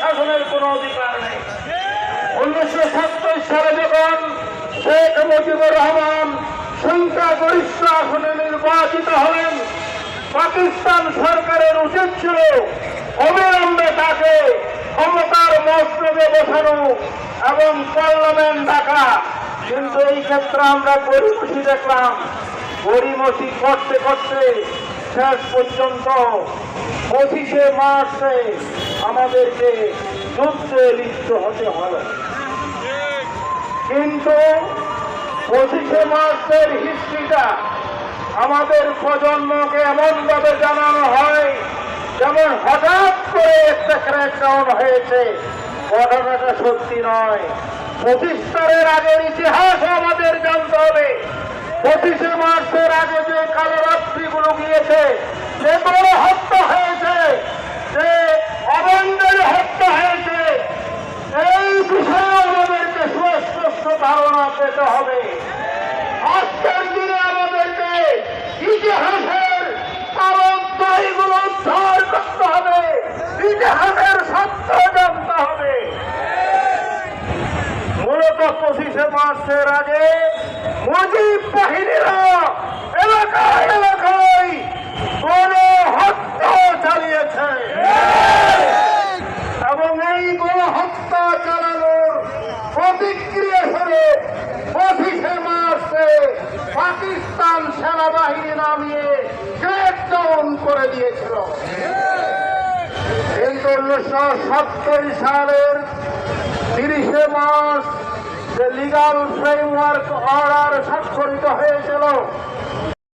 শাসনের কোনো অধিকার নেই। উনিশশো সাতচল্লিশ সালে যখন শেখ মুজিবুর রহমান সংখ্যাগরিষ্ঠ আসনে নির্বাচিত হলেন, পাকিস্তান সরকারের উচিত ছিল অবিলম্বে তাকে ক্ষমতার মসনদে বসানো এবং পার্লামেন্ট ডাকা কিন্তু এই ক্ষেত্রে আমরা গরিমসি দেখলাম। গরিমসি করতে করতে শেষ পর্যন্ত পঁচিশে মার্চে আমাদেরকে যুদ্ধে লিপ্ত হতে হলো কিন্তু পঁচিশে মার্চের হিস্ট্রিটা আমাদের প্রজন্মকে এমনভাবে জানানো হয়, যেমন হঠাৎ করে একটা ক্র্যাকডাউন হয়েছে। ঘটনাটা সত্যি নয়। পঁচিশ তারের আগের ইতিহাস আমাদের জানতে হবে। পঁচিশে মার্চের আগে যে কালো রাত্রিগুলো গিয়েছে যেগুলো হত্যা হয়েছে যে অবন্ধের হত্যা হয়েছে এই বিষয়ে আমাদেরকে সুস্পষ্ট ধারণা পেতে হবে। আজকের দিনে আমাদেরকে ইতিহাসের কারণগুলো উদ্ধার করতে হবে। ইতিহাসের সত্য জানতে হবে। মূলত পঁচিশে মার্চের আগে মুজিব বাহিনীরা এলাকায় এলাকায় কোন হত্যা চালিয়েছে। এবং এই গণহত্যা চালানোর প্রতিক্রিয়া স্বরূপ পাকিস্তান সেনাবাহিনী নামিয়ে ক্র্যাকডাউন করে দিয়েছিল। কিন্তু উনিশশো সত্তর সালের তিরিশে মার্চ যে লিগাল ফ্রেমওয়ার্ক অর্ডার স্বাক্ষরিত হয়েছিল